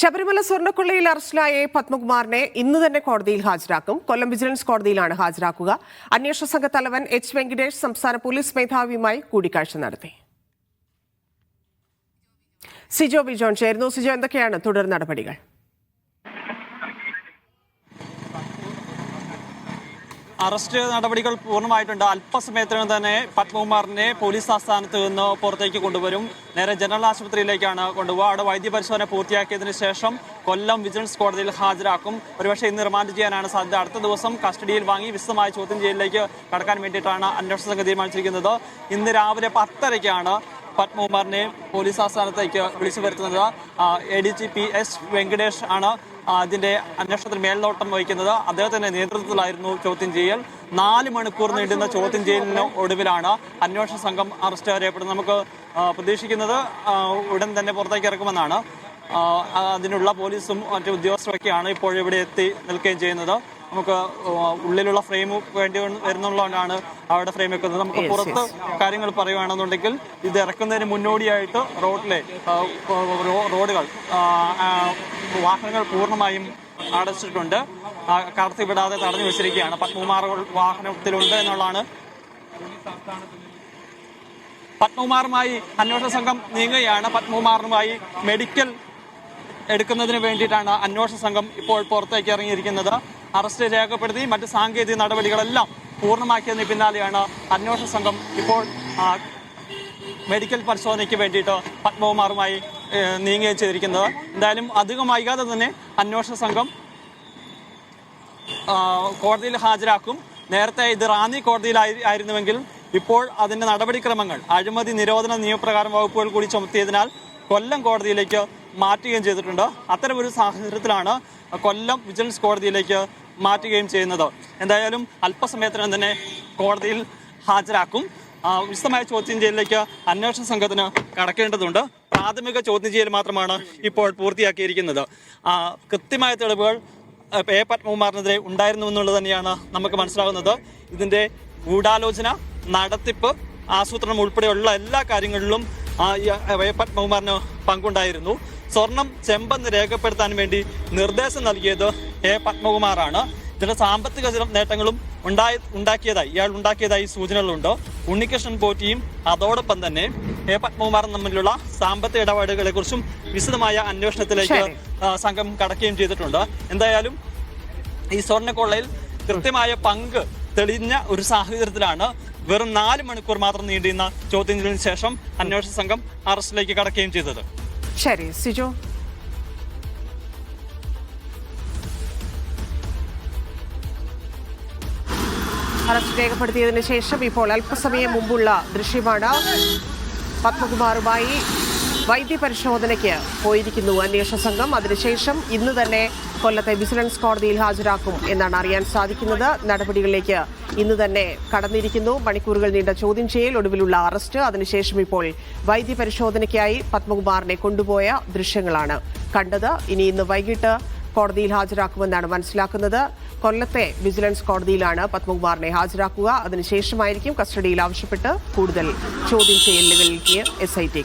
ശബരിമല സ്വർണക്കൊള്ളയിൽ അറസ്റ്റിലായ. പത്മകുമാറിനെ ഇന്ന് തന്നെ കോടതിയിൽ ഹാജരാക്കും. കൊല്ലം വിജിലൻസ് കോടതിയിലാണ് ഹാജരാക്കുക. അന്വേഷണ സംഘ തലവൻ എച്ച് വെങ്കിടേഷ് സംസ്ഥാന പോലീസ് മേധാവിയുമായി കൂടിക്കാഴ്ച നടത്തി. സിജോ ബിജോൺ ചേരുന്നു. സിജോ എന്തൊക്കെയാണ് തുടർ നടപടികൾ? അറസ്റ്റ് നടപടികൾ പൂർണമായിട്ടുണ്ട്. അല്പസമയത്തിനകം തന്നെ പത്മകുമാറിനെ പോലീസ് ആസ്ഥാനത്ത് നിന്ന് പുറത്തേക്ക് കൊണ്ടുവരും. നേരെ ജനറൽ ആശുപത്രിയിലേക്കാണ് കൊണ്ടുപോകുക അവിടെ വൈദ്യപരിശോധന പൂർത്തിയാക്കിയതിനു ശേഷം കൊല്ലം വിജിലൻസ് കോടതിയിൽ ഹാജരാക്കും. ഒരുപക്ഷെ ഇന്ന് റിമാൻഡ് ചെയ്യാനാണ് സാധ്യത. അടുത്ത ദിവസം കസ്റ്റഡിയിൽ വാങ്ങി വിശദമായ ചോദ്യം ചെയ്യലിലേക്ക് കടക്കാൻ വേണ്ടിയിട്ടാണ് അന്വേഷണ സംഘം തീരുമാനിച്ചിരിക്കുന്നത്. ഇന്ന് രാവിലെ പത്തരയ്ക്കാണ് പത്മകുമാറിനെ പോലീസ് ആസ്ഥാനത്തേക്ക് വിളിച്ചു വരുത്തുന്നത്. A D G P S Venkatesh ആണ് ഇതിന്റെ അന്വേഷണത്തിൽ മേൽനോട്ടം വഹിക്കുന്നത് അദ്ദേഹത്തിന്റെ നേതൃത്വത്തിലായിരുന്നു ചോദ്യം ചെയ്യൽ. നാല് മണിക്കൂർ നീണ്ടുന്ന ചോദ്യം ചെയ്യലിന് ഒടുവിലാണ് അന്വേഷണ സംഘം അറസ്റ്റ് ചെയ്യപ്പെടുന്നത്. നമുക്ക് പ്രതീക്ഷിക്കുന്നത് ഉടൻ തന്നെ പുറത്തേക്ക് ഇറക്കുമെന്നാണ്. അതിനുള്ള പോലീസും മറ്റു ഉദ്യോഗസ്ഥരൊക്കെയാണ് ഇപ്പോൾ ഇവിടെ എത്തി നിൽക്കുകയും ചെയ്യുന്നത്. നമുക്ക് ഉള്ളിലുള്ള ഫ്രെയിം വേണ്ടി വരുന്നുള്ളതുകൊണ്ടാണ് അവിടെ ഫ്രെയിം വെക്കുന്നത്. നമുക്ക് പുറത്ത് കാര്യങ്ങൾ പറയുകയാണെന്നുണ്ടെങ്കിൽ ഇത് ഇറക്കുന്നതിന് മുന്നോടിയായിട്ട് റോഡിലെ റോഡുകൾ വാഹനങ്ങൾ പൂർണമായും അടച്ചിട്ടുണ്ട്. കടത്തി വിടാതെ തടഞ്ഞു വെച്ചിരിക്കുകയാണ്. പത്മകുമാർ വാഹനത്തിലുണ്ട് എന്നുള്ളതാണ്. പത്മകുമാറുമായി അന്വേഷണ സംഘം നീങ്ങുകയാണ്. പത്മകുമാറുമായി മെഡിക്കൽ എടുക്കുന്നതിന് വേണ്ടിയിട്ടാണ് അന്വേഷണ സംഘം ഇപ്പോൾ പുറത്തേക്ക് ഇറങ്ങിയിരിക്കുന്നത്. അറസ്റ്റ് രേഖപ്പെടുത്തി മറ്റ് സാങ്കേതിക നടപടികളെല്ലാം പൂർണമാക്കിയതിന് പിന്നാലെയാണ് അന്വേഷണ സംഘം ഇപ്പോൾ മെഡിക്കൽ പരിശോധനയ്ക്ക് വേണ്ടിയിട്ട് പത്മകുമാറുമായി നീങ്ങുകയും ചെയ്തിരിക്കുന്നത്. എന്തായാലും അധികം വൈകാതെ തന്നെ അന്വേഷണ സംഘം കോടതിയിൽ ഹാജരാക്കും. നേരത്തെ ഇത് റാന്നി കോടതിയിലായിരുന്നുവെങ്കിൽ ഇപ്പോൾ അതിന്റെ നടപടിക്രമങ്ങൾ അഴിമതി നിരോധന നിയമപ്രകാരം വകുപ്പുകൾ കൂടി ചുമത്തിയതിനാൽ കൊല്ലം കോടതിയിലേക്ക് മാറ്റുകയും ചെയ്തിട്ടുണ്ട്. അത്തരമൊരു സാഹചര്യത്തിലാണ് കൊല്ലം വിജിലൻസ് കോടതിയിലേക്ക് മാറ്റുകയും ചെയ്യുന്നത്. എന്തായാലും അല്പസമയത്തിനും തന്നെ കോടതിയിൽ ഹാജരാക്കും. വിശദമായ ചോദ്യം ചെയ്യലിലേക്ക് അന്വേഷണ സംഘത്തിന് കടക്കേണ്ടതുണ്ട്. പ്രാഥമിക ചോദ്യം ചെയ്യൽ മാത്രമാണ് ഇപ്പോൾ പൂർത്തിയാക്കിയിരിക്കുന്നത്. കൃത്യമായ തെളിവുകൾ എ പത്മകുമാറിനെതിരെ ഉണ്ടായിരുന്നു എന്നുള്ളത് തന്നെയാണ് നമുക്ക് മനസ്സിലാകുന്നത് ഇതിന്റെ ഗൂഢാലോചന നടത്തിപ്പ് ആസൂത്രണം ഉൾപ്പെടെയുള്ള എല്ലാ കാര്യങ്ങളിലും എ പത്മകുമാറിന് പങ്കുണ്ടായിരുന്നു. സ്വർണം ചെമ്പെന്ന് രേഖപ്പെടുത്താൻ വേണ്ടി നിർദ്ദേശം നൽകിയത് എ പത്മകുമാറാണ്. ഇതിന്റെ സാമ്പത്തിക ചില നേട്ടങ്ങളും ഉണ്ടായി ഉണ്ടാക്കിയതായി ഇയാൾ ഉണ്ടാക്കിയതായി സൂചനകളുണ്ട്. ഉണ്ണികൃഷ്ണൻ പോറ്റിയും അതോടൊപ്പം തന്നെ എ പത്മകുമാറും തമ്മിലുള്ള സാമ്പത്തിക ഇടപാടുകളെ കുറിച്ചും വിശദമായ അന്വേഷണത്തിലേക്ക് സംഘം കടക്കുകയും ചെയ്തിട്ടുണ്ട്. എന്തായാലും ഈ സ്വർണക്കൊള്ളയിൽ കൃത്യമായ പങ്ക് തെളിഞ്ഞ ഒരു സാഹചര്യത്തിലാണ് വെറും നാല് മണിക്കൂർ മാത്രം നീണ്ടിരുന്ന ചോദ്യം ചെയ്യലിന് ശേഷം അന്വേഷണ സംഘം അറസ്റ്റിലേക്ക് കടക്കുകയും ചെയ്തത്. ശരി സിജോ. അറസ്റ്റ് രേഖപ്പെടുത്തിയതിനു ശേഷം ഇപ്പോൾ അല്പസമയം മുമ്പുള്ള ദൃശ്യമാണ്. പത്മകുമാറുമായി വൈദ്യപരിശോധനയ്ക്ക് പോയിരിക്കുന്നു അന്വേഷണ സംഘം. അതിനുശേഷം ഇന്ന് തന്നെ കൊല്ലത്തെ വിജിലൻസ് കോടതിയിൽ ഹാജരാക്കും എന്നാണ് അറിയാൻ സാധിക്കുന്നത്. നടപടികളിലേക്ക് ഇന്ന് തന്നെ കടന്നിരിക്കുന്നു. മണിക്കൂറുകൾ നീണ്ട ചോദ്യം ചെയ്യൽ ഒടുവിലുള്ള അറസ്റ്റ്. അതിനുശേഷം ഇപ്പോൾ വൈദ്യപരിശോധനയ്ക്കായി പത്മകുമാറിനെ കൊണ്ടുപോയ ദൃശ്യങ്ങളാണ് കണ്ടത്. ഇനി ഇന്ന് വൈകിട്ട് കോടതിയിൽ ഹാജരാക്കുമെന്നാണ് മനസ്സിലാക്കുന്നത്. കൊല്ലത്തെ വിജിലൻസ് കോടതിയിലാണ് പത്മകുമാറിനെ ഹാജരാക്കുക. അതിനുശേഷമായിരിക്കും കസ്റ്റഡിയിൽ ആവശ്യപ്പെട്ട് കൂടുതൽ ചോദ്യം ചെയ്യലുകളിലേക്ക് എസ് ഐ ടി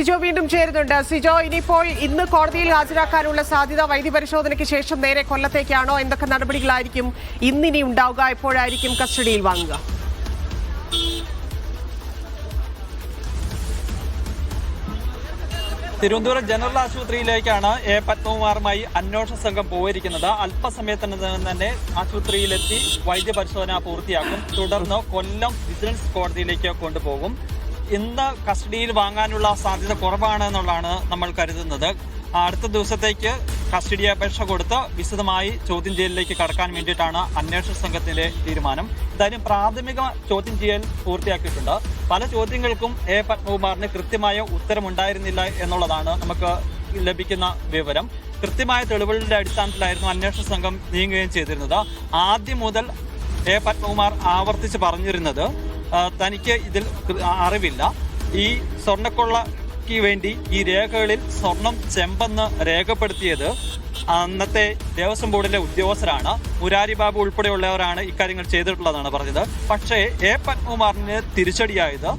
സിജോ വീണ്ടും ചേരുന്നുണ്ട്. സിജോ ഇനിയിപ്പോൾ ഇന്ന് കോടതിയിൽ ഹാജരാക്കാനുള്ള സാധ്യത വൈദ്യ പരിശോധനയ്ക്ക് ശേഷം നേരെ കൊല്ലത്തേക്കാണോ? എന്തൊക്കെ നടപടികളായിരിക്കും ഇന്നിനി ഉണ്ടാവുക? എപ്പോഴായിരിക്കും കസ്റ്റഡിയിൽ വാങ്ങുക? തിരുവനന്തപുരം ജനറൽ ആശുപത്രിയിലേക്കാണ് എ. പത്മകുമാറുമായി അന്വേഷണ സംഘം പോയിരിക്കുന്നത്. അല്പസമയത്തിന് തന്നെ ആശുപത്രിയിലെത്തി വൈദ്യപരിശോധന പൂർത്തിയാക്കും. തുടർന്ന് കൊല്ലം വിജിലൻസ് കോടതിയിലേക്ക് കൊണ്ടുപോകും. ഇന്ന് കസ്റ്റഡിയിൽ വാങ്ങാനുള്ള സാധ്യത കുറവാണ് എന്നുള്ളതാണ് നമ്മൾ കരുതുന്നത്. അടുത്ത ദിവസത്തേക്ക് കസ്റ്റഡി അപേക്ഷ കൊടുത്ത് വിശദമായി ചോദ്യം ചെയ്യലിലേക്ക് കടക്കാൻ വേണ്ടിയിട്ടാണ് അന്വേഷണ സംഘത്തിന്റെ തീരുമാനം. എന്തായാലും പ്രാഥമിക ചോദ്യം ചെയ്യൽ പൂർത്തിയാക്കിയിട്ടുണ്ട്. പല ചോദ്യങ്ങൾക്കും എ പത്മകുമാറിന് കൃത്യമായ ഉത്തരമുണ്ടായിരുന്നില്ല എന്നുള്ളതാണ് നമുക്ക് ലഭിക്കുന്ന വിവരം. കൃത്യമായ തെളിവുകളുടെ അടിസ്ഥാനത്തിലായിരുന്നു അന്വേഷണ സംഘം നീങ്ങുകയും ചെയ്തിരുന്നത്. ആദ്യം മുതൽ എ പത്മകുമാർ ആവർത്തിച്ച് പറഞ്ഞിരുന്നത് തനിക്ക് ഇതിൽ അറിവില്ല. ഈ സ്വർണക്കൊള്ളയ്ക്ക് വേണ്ടി ഈ രേഖകളിൽ സ്വർണം ചെമ്പെന്ന് രേഖപ്പെടുത്തിയത് അന്നത്തെ ദേവസ്വം ബോർഡിലെ ഉദ്യോഗസ്ഥരാണ്. മുരാരി ബാബു ഉൾപ്പെടെയുള്ളവരാണ് ഇക്കാര്യങ്ങൾ ചെയ്തിട്ടുള്ളതാണ് പറഞ്ഞത്. പക്ഷേ എ. പത്മകുമാറിന് തിരിച്ചടിയായത്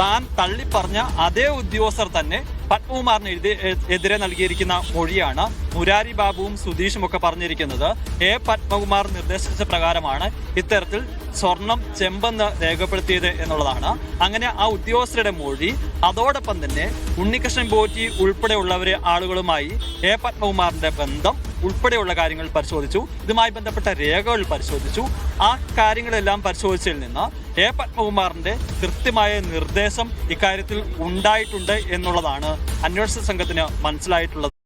താൻ തള്ളിപ്പറഞ്ഞ അതേ ഉദ്യോഗസ്ഥർ തന്നെ പത്മകുമാറിന് എഴുതി എതിരെ നൽകിയിരിക്കുന്ന മൊഴിയാണ് മുരാരി ബാബുവും സുധീഷും ഒക്കെ പറഞ്ഞിരിക്കുന്നത്. എ. പത്മകുമാർ നിർദ്ദേശിച്ച പ്രകാരമാണ് ഇത്തരത്തിൽ സ്വർണം ചെമ്പെന്ന് രേഖപ്പെടുത്തിയത് എന്നുള്ളതാണ്. അങ്ങനെ ആ ഉദ്യോഗസ്ഥരുടെ മൊഴി അതോടൊപ്പം തന്നെ ഉണ്ണികൃഷ്ണൻ പോറ്റി ഉൾപ്പെടെയുള്ളവരെ ആളുകളുമായി എ പത്മകുമാറിന്റെ ബന്ധം ഉൾപ്പെടെയുള്ള കാര്യങ്ങൾ പരിശോധിച്ചു. ഇതുമായി ബന്ധപ്പെട്ട രേഖകൾ പരിശോധിച്ചു. ആ കാര്യങ്ങളെല്ലാം പരിശോധിച്ചതിൽ നിന്ന് എ പത്മകുമാറിന്റെ കൃത്യമായ നിർദ്ദേശം ഇക്കാര്യത്തിൽ ഉണ്ടായിട്ടുണ്ട് എന്നുള്ളതാണ് അന്വേഷണ സംഘത്തിന് മനസ്സിലായിട്ടുള്ളത്.